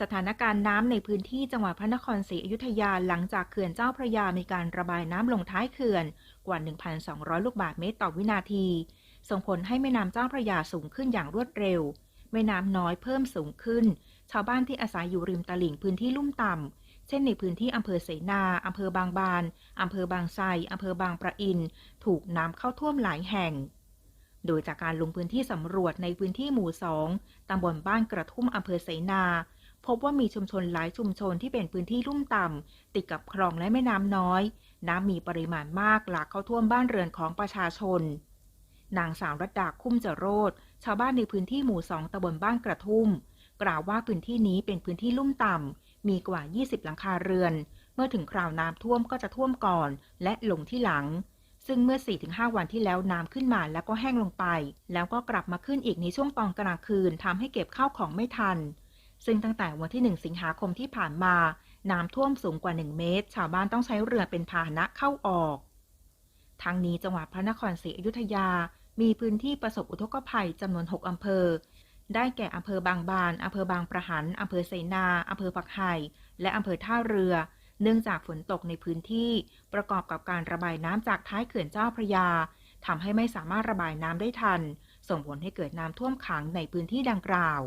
สถานการณ์น้ำในพื้นที่จังหวัดพระนครศรีอยุธยาหลังจากเขื่อนเจ้าพระยามีการระบายน้ำลงท้ายเขื่อนกว่า 1,200 ลูกบาศก์เมตรต่อวินาที ส่งผลให้แม่น้ำเจ้าพระยาสูงขึ้นอย่างรวดเร็ว แม่น้ำน้อยเพิ่มสูงขึ้น ชาวบ้านที่อาศัยอยู่ริมตลิ่งพื้นที่ลุ่มต่ำ เช่นในพื้นที่อำเภอเสนาอำเภอบางบานอำเภอบางไทรอำเภอบางประอิน ถูกน้ำเข้าท่วมหลายแห่งโดยจากการลงพื้นที่สำรวจในพื้นที่หมู่สองตำบลบ้านกระทุ่มอำเภอเสนา พบว่ามีชุมชนหลายชุมชนที่เป็นพื้นที่ลุ่มต่ำติดกับคลองและแม่น้ำน้อย น้ำมีปริมาณมากหลากเข้าท่วมบ้านเรือนของประชาชน นางสาวรัตดาคุ้มจโรธชาวบ้านในพื้นที่หมู่สองตำบลบ้านกระทุ่ม กล่าวว่าพื้นที่นี้เป็นพื้นที่ลุ่มต่ำมีกว่า 20 หลังคาเรือน เมื่อถึงคราวน้ำท่วมก็จะท่วมก่อนและลงที่หลังซึ่งเมื่อ 4-5 วันที่แล้วน้ำขึ้นมาแล้วก็แห้งลงไป แล้วก็กลับมาขึ้นอีกในช่วงตอนกลางคืนทำให้เก็บข้าวของไม่ทัน ซึ่งตั้งแต่วันที่ 1 สิงหาคมที่ผ่านมา น้ำท่วมสูงกว่า 1 เมตร ชาวบ้านต้องใช้เรือเป็นพาหนะเข้าออก ทั้งนี้จังหวัดพระนครศรีอยุธยา มีพื้นที่ประสบอุทกภัยจำนวน 6 อำเภอ ได้แก่อำเภอบางบาน อำเภอบางประหัน อำเภอเสนา อำเภอปักไห่ และอำเภอท่าเรือ เนื่องจากฝนตกในพื้นที่ ประกอบกับการระบายน้ำจากท้ายเขื่อนเจ้าพระยาทำให้ไม่สามารถระบายน้ำได้ทัน ส่งผลให้เกิดน้ำท่วมขังในพื้นที่ดังกล่าว